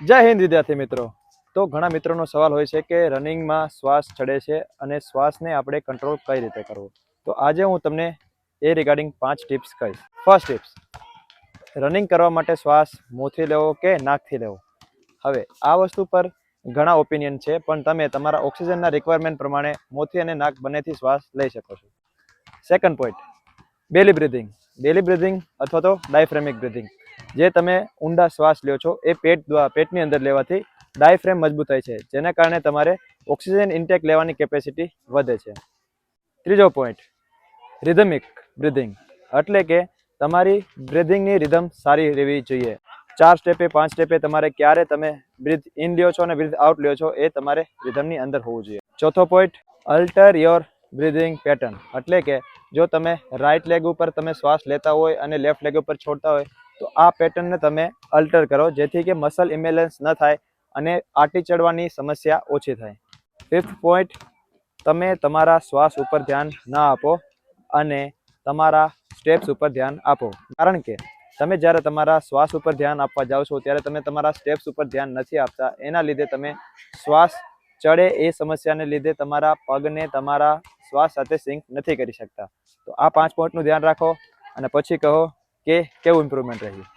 જય હિન્દ વિદ્યાર્થી મિત્રો. તો ઘણા મિત્રોનો સવાલ હોય છે કે રનિંગમાં શ્વાસ ચડે છે અને શ્વાસને આપણે કંટ્રોલ કઈ રીતે કરવો? તો આજે હું તમને એ રિગાર્ડિંગ પાંચ ટિપ્સ કહીશ. ફર્સ્ટ ટિપ્સ રનિંગ કરવા માટે શ્વાસ મોંથી લેવો કે નાકથી લેવો? હવે, આ વસ્તુ પર ઘણા ઓપિનિયન છે, પણ તમે તમારા ઓક્સિજનના રિક્વાયરમેન્ટ પ્રમાણે મોંથી અને નાક બંનેથી શ્વાસ લઈ શકો છો. Second point belly breathing belly breathing અથવા તો ડાયફ્રેમિક બ્રિધિંગ જે તમે ઊંડા શ્વાસ લ્યો છો, એ પેટ દ્વારા, પેટની અંદર લેવાથી ડાયફ્રેમ મજબૂત થાય છે, જેના કારણે તમારે ઓક્સિજન ઇન્ટેક લેવાની કેપેસિટી વધે છે. ત્રીજો પોઈન્ટ રિધમિક બ્રિધિંગ એટલે કે તમારી બ્રિધિંગની રિધમ સારી રહેવી જોઈએ. ચાર સ્ટેપે પાંચ સ્ટેપે તમારે ક્યારે તમે બ્રીથ ઇન લ્યો છો અને બ્રીથ આઉટ લ્યો છો, એ તમારે રિધમની અંદર હોવું જોઈએ. ચોથો point alter your breathing pattern એટલે કે જો તમે રાઈટ લેગ ઉપર તમે શ્વાસ લેતા હોય અને લેફ્ટ લેગ ઉપર છોડતા હોય તો આ પેટર્નને તમે અલ્ટર કરો, જેથી કે મસલ ઇમ્બેલેન્સ ન થાય અને આટી ચડવાની સમસ્યા ઓછી થાય. ફિફ્થ પોઈન્ટ તમે તમારા શ્વાસ ઉપર ધ્યાન ના આપો અને તમારા સ્ટેપ્સ ઉપર ધ્યાન આપો. કારણ કે તમે જ્યારે તમારા શ્વાસ ઉપર ધ્યાન આપવા જાઓ છો, ત્યારે તમે તમારા સ્ટેપ્સ ઉપર ધ્યાન નથી આપતા. એના લીધે તમે શ્વાસ ચડે એ સમસ્યાને લીધે તમારા પગને તમારા શ્વાસ સાથે સિંક નથી કરી શકતા. તો આ પાંચ પોઈન્ટનું ધ્યાન રાખો અને પછી કહો કે કેવું ઇમ્પ્રુવમેન્ટ રહ્યું